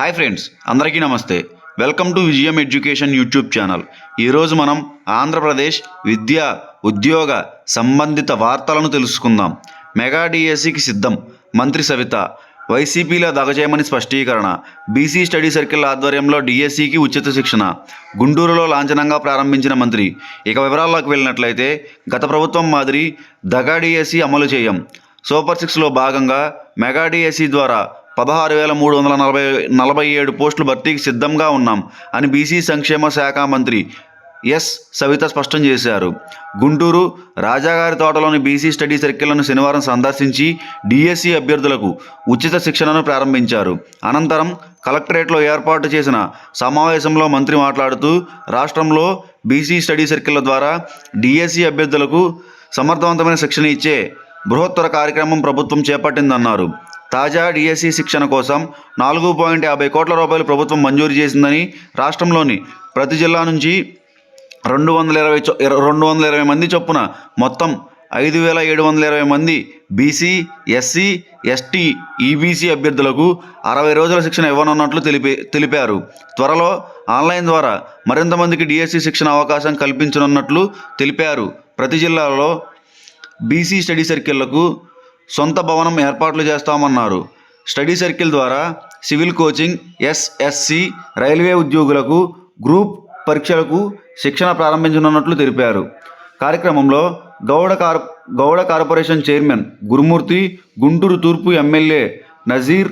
Hi friends అందరికీ నమస్తే. Welcome to Vijayam education YouTube channel. ఈరోజు మనం ఆంధ్రప్రదేశ్ విద్య ఉద్యోగ సంబంధిత వార్తలను తెలుసుకుందాం. మెగా డిఎస్సికి సిద్ధం మంత్రి సవిత. వైసీపీలో దగజేయమని స్పష్టీకరణ. బీసీ స్టడీ సర్కిల్ ఆధ్వర్యంలో డిఎస్సికి ఉచిత శిక్షణ. గుంటూరులో లాంఛనంగా ప్రారంభించిన మంత్రి. ఇక వివరాల్లోకి వెళ్ళినట్లయితే గత ప్రభుత్వం మాదిరి దగా డిఎస్సి అమలు చేయం. సూపర్ సిక్స్లో భాగంగా మెగా డిఎస్సి ద్వారా పదహారు వేల మూడు వందల నలభై నలభై ఏడు పోస్టులు భర్తీకి సిద్ధంగా ఉన్నాం అని బీసీ సంక్షేమ శాఖ మంత్రి ఎస్ సవిత స్పష్టం చేశారు. గుంటూరు రాజాగారి తోటలోని బీసీ స్టడీ సర్కిల్లను శనివారం సందర్శించి డిఎస్సి అభ్యర్థులకు ఉచిత శిక్షణను ప్రారంభించారు. అనంతరం కలెక్టరేట్లో ఏర్పాటు చేసిన సమావేశంలో మంత్రి మాట్లాడుతూ రాష్ట్రంలో బీసీ స్టడీ సర్కిళ్ళ ద్వారా డిఎస్సి అభ్యర్థులకు సమర్థవంతమైన శిక్షణ ఇచ్చే బృహత్తర కార్యక్రమం ప్రభుత్వం చేపట్టిందన్నారు. తాజా డిఎస్సి శిక్షణ కోసం నాలుగు పాయింట్ యాభై కోట్ల రూపాయలు ప్రభుత్వం మంజూరు చేసిందని రాష్ట్రంలోని ప్రతి జిల్లా నుంచి రెండు వందల ఇరవై రెండు వందల ఇరవై మంది చొప్పున మొత్తం ఐదు వేల ఏడు వందల ఇరవై మంది బీసీ ఎస్సీ ఎస్టీ ఈబీసీ అభ్యర్థులకు అరవై రోజుల శిక్షణ ఇవ్వనున్నట్లు తెలిపి తెలిపారు. త్వరలో ఆన్లైన్ ద్వారా మరింత మందికి డిఎస్సీ శిక్షణ అవకాశం కల్పించనున్నట్లు తెలిపారు. ప్రతి జిల్లాలో బీసీ స్టడీ సర్కిళ్ళకు సొంత భవనం ఏర్పాట్లు చేస్తామన్నారు. స్టడీ సర్కిల్ ద్వారా సివిల్ కోచింగ్ ఎస్ఎస్సి రైల్వే ఉద్యోగులకు గ్రూప్ పరీక్షలకు శిక్షణ ప్రారంభించనున్నట్లు తెలిపారు. కార్యక్రమంలో గౌడ కార్ గౌడ కార్పొరేషన్ చైర్మన్ గురుమూర్తి గుంటూరు తూర్పు MLA Nazir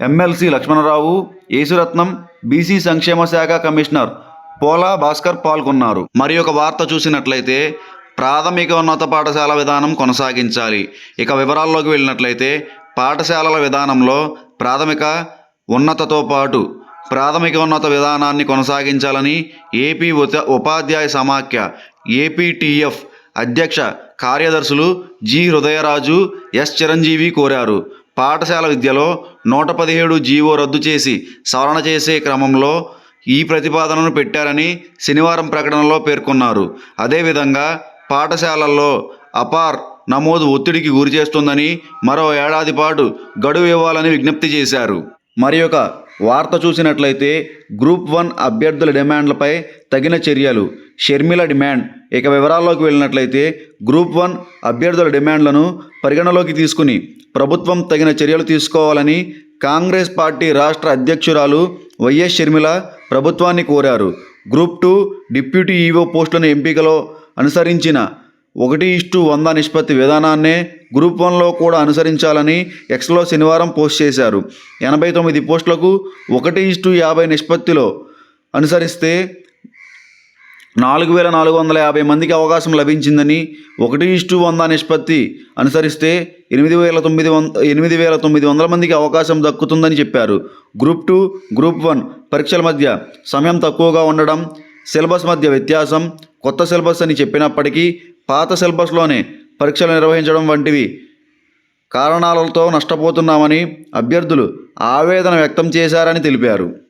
MLC Lakshmanarao Yesuratnam BC సంక్షేమ శాఖ కమిషనర్ పోలా భాస్కర్ పాల్గొన్నారు. మరి ఒక వార్త చూసినట్లయితే ప్రాథమిక ఉన్నత పాఠశాల విధానం కొనసాగించాలి. ఇక వివరాల్లోకి వెళ్ళినట్లయితే పాఠశాలల విధానంలో ప్రాథమిక ఉన్నతతో పాటు ప్రాథమిక ఉన్నత విధానాన్ని కొనసాగించాలని ఏపీ ఉత ఉపాధ్యాయ సమాఖ్య ఏపీటీఎఫ్ అధ్యక్ష కార్యదర్శులు జి. హృదయరాజు ఎస్. చిరంజీవి కోరారు. పాఠశాల విద్యలో నూట పదిహేడు జీవో రద్దు చేసి సవరణ చేసే క్రమంలో ఈ ప్రతిపాదనను పెట్టారని శనివారం ప్రకటనలో పేర్కొన్నారు. అదేవిధంగా పాఠశాలల్లో అపార్ నమోదు ఒత్తిడికి గురి చేస్తుందని మరో ఏడాది పాటు గడువు ఇవ్వాలని విజ్ఞప్తి చేశారు. మరి ఒక వార్త చూసినట్లయితే గ్రూప్ వన్ అభ్యర్థుల డిమాండ్లపై తగిన చర్యలు. షర్మిల డిమాండ్. ఇక వివరాల్లోకి వెళ్ళినట్లయితే గ్రూప్ వన్ అభ్యర్థుల డిమాండ్లను పరిగణలోకి తీసుకుని ప్రభుత్వం తగిన చర్యలు తీసుకోవాలని కాంగ్రెస్ పార్టీ రాష్ట్ర అధ్యక్షురాలు వైఎస్ షర్మిల ప్రభుత్వాన్ని కోరారు. గ్రూప్ టూ డిప్యూటీ ఈవో పోస్టులను ఎంపికలో అనుసరించిన ఒకటి ఇష్టు వంద నిష్పత్తి విధానాన్నే గ్రూప్ వన్లో కూడా అనుసరించాలని ఎక్స్లో శనివారం పోస్ట్ చేశారు. ఎనభై తొమ్మిది పోస్టులకు ఒకటి ఇష్టు యాభై నిష్పత్తిలో అనుసరిస్తే నాలుగు వేల నాలుగు వందల యాభై మందికి అవకాశం లభించిందని ఒకటి ఇష్టు వంద నిష్పత్తి అనుసరిస్తే ఎనిమిది వేల తొమ్మిది వంద ఎనిమిది వేల తొమ్మిది వందల మందికి అవకాశం దక్కుతుందని చెప్పారు. గ్రూప్ టూ గ్రూప్ వన్ పరీక్షల మధ్య సమయం తక్కువగా ఉండడం సిలబస్ మధ్య వ్యత్యాసం కొత్త సిలబస్ అని చెప్పినప్పటికీ పాత సిలబస్లోనే పరీక్షలు నిర్వహించడం వంటివి కారణాలతో నష్టపోతున్నామని అభ్యర్థులు ఆవేదన వ్యక్తం చేశారని తెలిపారు.